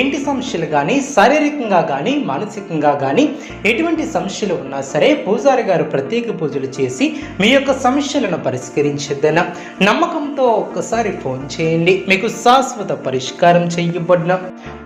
ఇంటి సమస్యలు కానీ శారీరకంగా కానీ మానసికంగా కానీ ఎటువంటి సమస్యలు ఉన్నా సరే పూజారి గారు ప్రత్యేక పూజలు చేసి మీ యొక్క సమస్యలను పరిష్కరించేద్దన నమ్మకంతో ఒక్కసారి ఫోన్ చేయండి. మీకు శాశ్వత పరిష్కారం చేయబడిన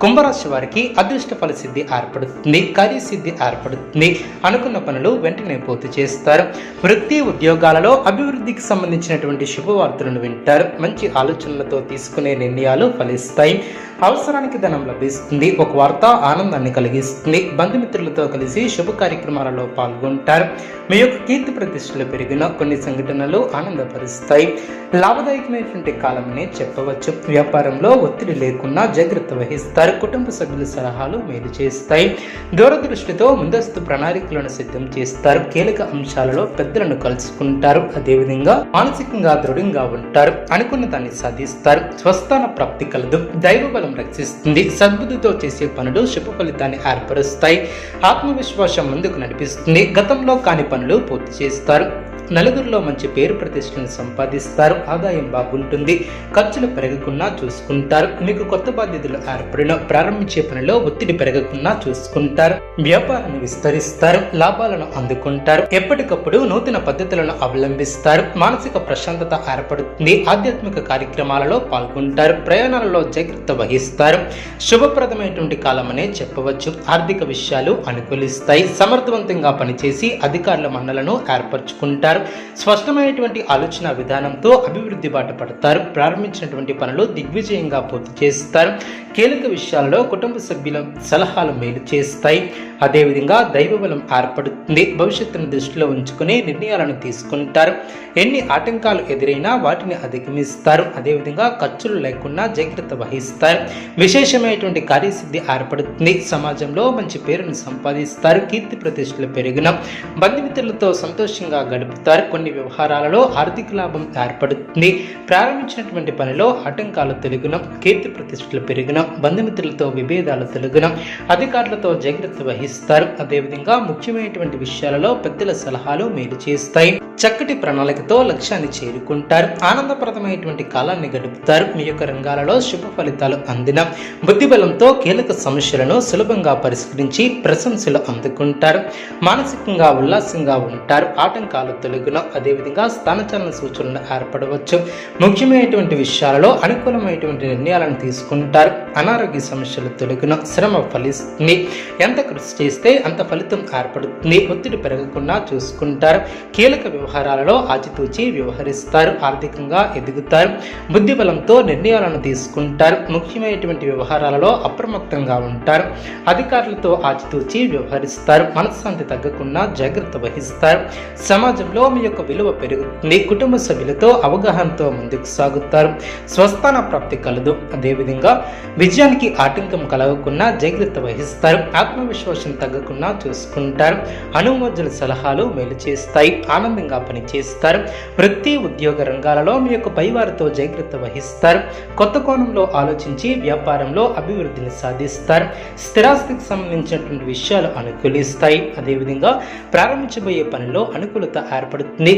కుంభరాశి వారికి అదృష్ట ఫలసిద్ధి ఏర్పడుతుంది. కార్యసిద్ధి ఏర్పడుతుంది. అనుకున్న పనులు వెంటనే పూర్తి చేస్తారు. వృత్తి ఉద్యోగాలలో అభివృద్ధికి సంబంధించినటువంటి శుభవార్తలను వింటారు. మంచి ఆలోచనలతో తీసుకునే నిర్ణయాలు ఫలిస్తాయి. అవసరానికి ధనం లభిస్తుంది ఒక వార్త ఆనందాన్ని కలిగిస్తుంది. బంధుమిత్రులతో కలిసి శుభ కార్యక్రమాలలో పాల్గొంటారు. మీ యొక్క కీర్తి ప్రతిష్టలు పెరిగిన కొన్ని సంఘటనలు ఆనందపరుస్తాయి. లాభదాయకమైనటువంటి కాలమని చెప్పవచ్చు. వ్యాపారంలో ఒత్తిడి లేకుండా జాగ్రత్త వహిస్తారు. కుటుంబ సభ్యుల సలహాలు మేలు చేస్తాయి. దూరదృష్టితో ముందస్తు ప్రణాళికలను సిద్ధం చేస్తారు. కీలక అంశాలలో పెద్దలను కలుసుకుంటారు. అదేవిధంగా మానసికంగా దృఢంగా ఉంటారు. అనుకున్న దాన్ని సాధిస్తారు. స్వస్థాన ప్రాప్తి కలదు. దైవ బలం రక్షిస్తుంది. సద్బుద్ధితో చేసే పనులు శుభ ఫలితాన్ని ఏర్పరుస్తాయి. ఆత్మవిశ్వాసం ముందుకు నడిపిస్తుంది. గతంలో కాని పనులు పూర్తి చేస్తారు. నలుగురిలో మంచి పేరు ప్రతిష్టలను సంపాదిస్తారు. ఆదాయం బాగుంటుంది. ఖర్చులు పెరగకుండా చూసుకుంటారు. మీకు కొత్త బాధ్యతలు ఏర్పడిన ప్రారంభించే పనిలో ఒత్తిడి పెరగకుండా చూసుకుంటారు. వ్యాపారాన్ని విస్తరిస్తారు. లాభాలను అందుకుంటారు. ఎప్పటికప్పుడు నూతన పద్ధతులను అవలంబిస్తారు. మానసిక ప్రశాంతత ఏర్పడుతుంది. ఆధ్యాత్మిక కార్యక్రమాలలో పాల్గొంటారు. ప్రయాణాలలో జాగ్రత్త వహిస్తారు. శుభప్రదమైనటువంటి కాలమనే చెప్పవచ్చు. ఆర్థిక విషయాలు అనుకూలిస్తాయి. సమర్థవంతంగా పనిచేసి అధికారుల మండలను ఏర్పరచుకుంటారు. స్పష్టమైనటువంటి ఆలోచన విధానంతో అభివృద్ధి బాట పడతారు. ప్రారంభించినటువంటి పనులు దిగ్విజయంగా పూర్తి చేస్తారు. కీలక విషయాల్లో కుటుంబ సభ్యుల సలహాలు మేలు చేస్తాయి. అదేవిధంగా దైవబలం ఏర్పడుతుంది. భవిష్యత్తును దృష్టిలో ఉంచుకుని నిర్ణయాలను తీసుకుంటారు. ఎన్ని ఆటంకాలు ఎదురైనా వాటిని అధిగమిస్తారు. అదేవిధంగా ఖర్చులు లేకుండా జాగ్రత్త వహిస్తారు. విశేషమైనటువంటి కార్యసిద్ధి ఏర్పడుతుంది. సమాజంలో మంచి పేరును సంపాదిస్తారు. కీర్తి ప్రతిష్టలు పెరిగిన బంధుమిత్రులతో సంతోషంగా గడుపుతారు. కొన్ని వ్యవహారాలలో ఆర్థిక లాభం ఏర్పడుతుంది. ప్రారంభించినటువంటి పనిలో ఆటంకాలు తొలగిన కీర్తి ప్రతిష్టలు పెరిగిన బంధుమిత్రులతో విభేదాలు తొలగిన అధికారులతో జాగ్రత్త వహిస్తారు. అదేవిధంగా ముఖ్యమైనటువంటి విషయాలలో పెద్దల సలహాలు మేలు చేస్తాయి. చక్కటి ప్రణాళికతో లక్ష్యాన్ని చేరుకుంటారు. ఆనందప్రదమైనటువంటి కాలాన్ని గడుపుతారు. మీ యొక్క రంగాలలో శుభ ఫలితాలు అందిన. బుద్ధిబలంతో కీలక సమస్యలను సులభంగా పరిష్కరించి ప్రశంసలు అందుకుంటారు. మానసికంగా ఉల్లాసంగా ఉంటారు. ఆటంకాలు తొలగిన అదేవిధంగా స్థానచలన సూచనలు ఏర్పడవచ్చు. ముఖ్యమైనటువంటి విషయాలలో అనుకూలమైనటువంటి నిర్ణయాలను తీసుకుంటారు. అనారోగ్య సమస్యలు తొలగిన శ్రమ ఫలిస్తుంది. ఎంత కృషి చేస్తే అంత ఫలితం ఏర్పడుతుంది. ఒత్తిడి పెరగకుండా చూసుకుంటారు. కీలక వ్యవహారాలలో ఆచితూచి వ్యవహరిస్తారు. ఆర్థికంగా ఎదుగుతారు. బుద్ధి బలంతో నిర్ణయాలను తీసుకుంటారు. ముఖ్యమైనటువంటి వ్యవహారాలలో అప్రమత్తంగా ఉంటారు. అధికారులతో ఆచితూచి వ్యవహరిస్తారు. మనశ్శాంతి తగ్గకుండా జాగ్రత్త వహిస్తారు. సమాజంలో మీ యొక్క విలువ పెరుగుతుంది కుటుంబ సభ్యులతో అవగాహనతో ముందుకు సాగుతారు. స్వస్థాన ప్రాప్తి కలదు. అదేవిధంగా విజయానికి ఆటంకం కలగకుండా జాగ్రత్త వహిస్తారు. ఆత్మవిశ్వాసం తగ్గకుండా చూసుకుంటారు. అనుమోజుల సలహాలు మేలు చేస్తాయి. ఆనందంగా పనిచేస్తారు. వృత్తి ఉద్యోగ రంగాలలో మీ యొక్క పైవారితో జాగ్రత్త వహిస్తారు. కొత్త కోణంలో ఆలోచించి వ్యాపారంలో అభివృద్ధిని సాధిస్తారు. స్థిరాస్తికి సంబంధించినటువంటి విషయాలు అనుకూలిస్తాయి. అదేవిధంగా ప్రారంభించబోయే పనిలో అనుకూలత ఏర్పడుతుంది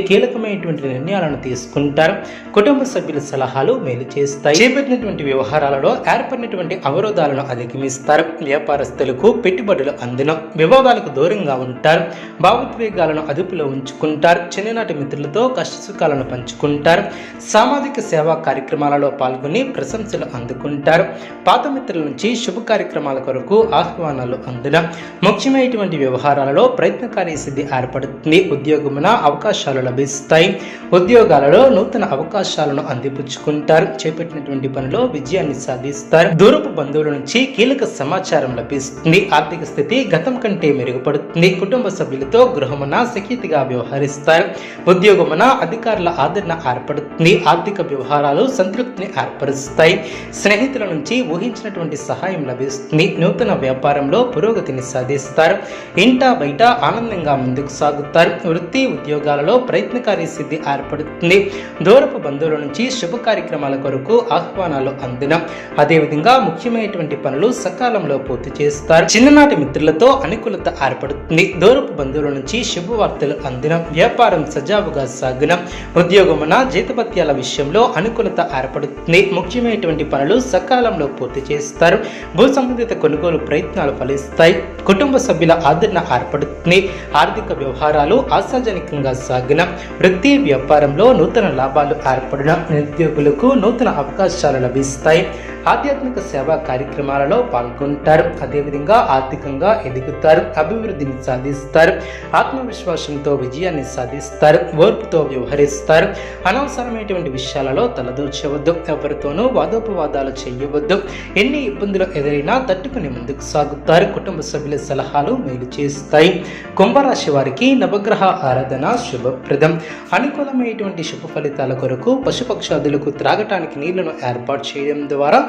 కీలకమైనటువంటి నిర్ణయాలను తీసుకుంటారు. కుటుంబ సభ్యుల సలహాలు మేలు చేస్తాయి. చేపట్టినటువంటి వ్యవహారాలలో ఏర్పడినటువంటి అవరోధాలను అధిగమిస్తారు. వ్యాపారస్తులకు పెట్టుబడులు అందిన వివాదాలకు దూరంగా ఉంటారు. భావోద్వేగాలను అదుపులో ఉంచుకుంటారు. చిన్ననాటి మిత్రులతో కష్టసుఖాలను పంచుకుంటారు. సామాజిక సేవా కార్యక్రమాలలో పాల్గొని ప్రశంసలు అందుకుంటారు. పాత మిత్రుల నుంచి శుభ కార్యక్రమాల కొరకు ఆహ్వానాలు అందిన ముఖ్యమైనటువంటి వ్యవహారాలలో ప్రయత్నకారి సిద్ధి ఏర్పడుతుంది. ఉద్యోగమున అవకాశాలు లభిస్తాయి. ఉద్యోగాలలో నూతన అవకాశాలను అందిపుచ్చుకుంటారు. చేపట్టినటువంటి పనిలో విజయాన్ని సాధిస్తారు. దూరపు బంధువుల నుంచి కీలక సమాచారం లభిస్తుంది. ఆర్థిక స్థితి గతం కంటే మెరుగుపడుతుంది. కుటుంబ సభ్యులతో గృహమున సఖ్యతగా వ్యవహరిస్తారు. ఉద్యోగమున అధికారుల ఆదరణ ఏర్పడుతుంది. ఆర్థిక వ్యవహారాలు సంతృప్తిని ఏర్పరుస్తాయి. స్నేహితుల నుంచి ఊహించినటువంటి సహాయం లభిస్తుంది. నూతన వ్యాపారంలో పురోగతిని సాధిస్తారు. ఇంట బయట ఆనందంగా ముందుకు సాగుతారు. వృత్తి ఉద్యోగాలలో ప్రయత్నకారి సిద్ధి ఏర్పడుతుంది. దూరపు బంధువుల నుంచి శుభ కార్యక్రమాల కొరకు ఆహ్వానాలు అందిన అదేవిధంగా ముఖ్యమైనటువంటి పనులు సకాలంలో పూర్తి చేస్తారు. చిన్ననాటి మిత్రులతో అనుకూలత ఏర్పడుతుంది. దూరపు బంధువుల నుంచి శుభవార్తలు అందిన వ్యాపారం సజావుగా సాగిన ఉద్యోగమున జీతపత్యాల విషయంలో అనుకూలత ఏర్పడుతుంది. ముఖ్యమైనటువంటి పనులు సకాలంలో పూర్తి చేస్తారు. భూ సంబంధిత కొనుగోలు ప్రయత్నాలు ఫలిస్తాయి. కుటుంబ సభ్యుల ఆదరణ ఏర్పడుతుంది. ఆర్థిక వ్యవహారాలు ఆశాజనకంగా సాగిన వృత్తి వ్యాపారంలో నూతన లాభాలు ఏర్పడిన నిరుద్యోగులకు నూతన అవకాశాలు లభిస్తాయి. ఆధ్యాత్మిక సేవా కార్యక్రమాలలో పాల్గొంటారు. అదేవిధంగా ఆర్థికంగా ఎదుగుతారు అభివృద్ధిని సాధిస్తారు ఆత్మవిశ్వాసంతో విజయాన్ని సాధిస్తారు ఓర్పుతో వ్యవహరిస్తారు. అనవసరమైనటువంటి విషయాలలో తలదూర్చవద్దు ఎవరితోనూ వాదోపవాదాలు చేయవద్దు. ఎన్ని ఇబ్బందులు ఎదురైనా తట్టుకుని ముందుకు సాగుతారు. కుటుంబ సభ్యుల సలహాలు మేలు చేస్తాయి. కుంభరాశి వారికి నవగ్రహ ఆరాధన శుభప్రదం. అనుకూలమైనటువంటి శుభ ఫలితాల కొరకు పశుపక్షాదులకు త్రాగటానికి నీళ్ళను ఏర్పాటు చేయడం ద్వారా